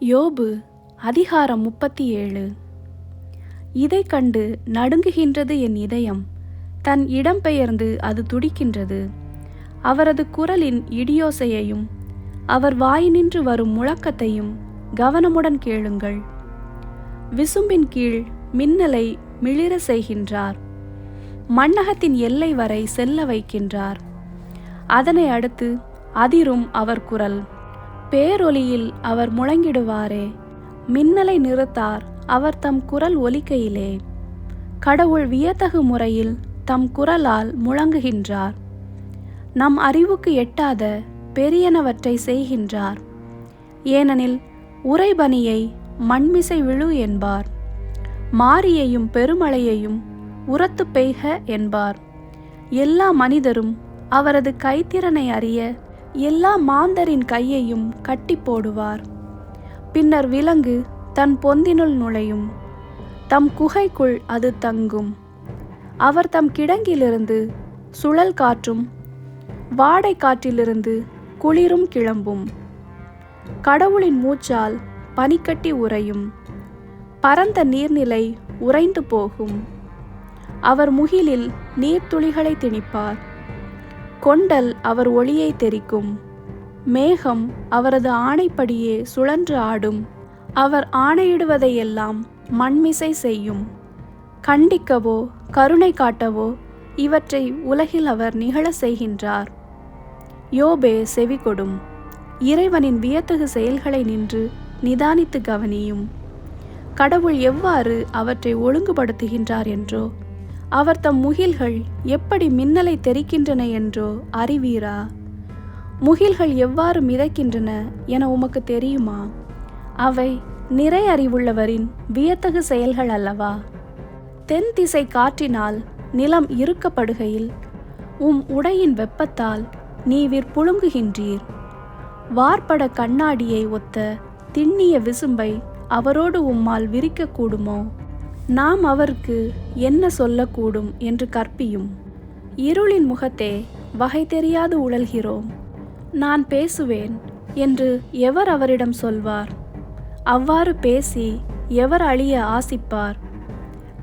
யோபு அதிகாரம் முப்பத்தி ஏழு. இதை கண்டு நடுங்குகின்றது என் இதயம். தன் இடம்பெயர்ந்து அது துடிக்கின்றது. அவரது குரலின் இடியோசையையும் அவர் வாயினின்று வரும் முழக்கத்தையும் கவனமுடன் கேளுங்கள். விசும்பின் கீழ் மின்னலை மிளிர செய்கின்றார். மண்ணகத்தின் எல்லை வரை செல்ல வைக்கின்றார். அதனை அடுத்து அதிரும் அவர் குரல். பேரொலியில் அவர் முழங்கிடுவாரே. மின்னலை நிறுத்தார் அவர் தம் குரல் ஒலிக்கையிலே. கடவுள் வியத்தகு முறையில் தம் குரலால் முழங்குகின்றார். நம் அறிவுக்கு எட்டாத பெரியனவற்றை செய்கின்றார். ஏனெனில் உறைபனியை மண்மிசை விழு என்பார். மாரியையும் பெருமழையையும் உரத்து பெய்க என்பார். எல்லா மனிதரும் அவரது கைத்திறனை அறிய எல்லா மாந்தரின் கையையும் கட்டி போடுவார். பின்னர் விலங்கு தன் பொந்தினுள் நுழையும். தம் குகைக்குள் அது தங்கும். அவர் தம் கிடங்கிலிருந்து சுழல் காற்றும் வாடை காற்றிலிருந்து குளிரும் கிளம்பும். கடவுளின் மூச்சால் பனிக்கட்டி உறையும். பரந்த நீர்நிலை உறைந்து போகும். அவர் முகிலில் நீர்த்துளிகளை திணிப்பார். கொண்டல் அவர் ஒளியை தெரிக்கும். மேகம் அவரது ஆணைப்படியே சுழன்று ஆடும். அவர் ஆணையிடுவதையெல்லாம் மண்மிசை செய்யும். கண்டிக்கவோ கருணை காட்டவோ இவற்றை உலகில் அவர் நிகழ செய்கின்றார். யோபே செவி கொடும். இறைவனின் வியத்தகு செயல்களை நின்று நிதானித்து கவனியும். கடவுள் எவ்வாறு அவற்றை ஒழுங்குபடுத்துகின்றார் என்றோ அவர் தம் முகில்கள் எப்படி மின்னலை தெரிக்கின்றன என்றோ அறிவீரா? முகில்கள் எவ்வாறு மிதக்கின்றன என உமக்கு தெரியுமா? அவை நிறை அறிவுள்ளவரின் வியத்தகு செயல்கள் அல்லவா? தென் திசை காற்றினால் நிலம் இறுக்கப்படுகையில் உம் உடையின் வெப்பத்தால் நீவிர் புழுங்குகின்றீர். வார்ப்பட கண்ணாடியை ஒத்த திண்ணிய விசும்பை அவரோடு உம்மால் விரிக்கக்கூடுமோ? நாம் அவருக்கு என்ன சொல்லக்கூடும் என்று கற்பியும். இருளின் முகத்தே வகை தெரியாது உழல்கிறோம். நான் பேசுவேன் என்று எவர் அவரிடம் சொல்வார்? அவ்வாறு பேசி எவர் அழிய ஆசிப்பார்?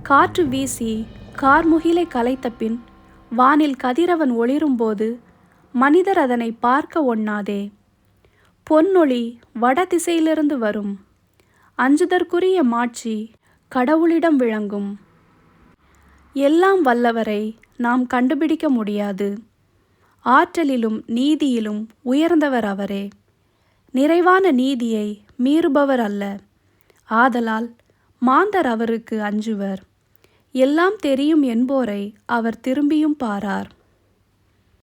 காற்று வீசி கார்முகிலை கலைத்த பின் வானில் கதிரவன் ஒளிரும்போது மனிதர் அதனை பார்க்க ஒண்ணாதே. பொன்னொளி வட திசையிலிருந்து வரும். அஞ்சுதற்குரிய மாட்சி கடவுளிடம் விளங்கும். எல்லாம் வல்லவரை நாம் கண்டுபிடிக்க முடியாது. ஆற்றலிலும் நீதியிலும் உயர்ந்தவர் அவரே. நிறைவான நீதியை மீறுபவர் அல்ல. ஆதலால் மாந்தர் அவருக்கு அஞ்சுவர். எல்லாம் தெரியும் என்போரை அவர் திரும்பியும் பாரார்.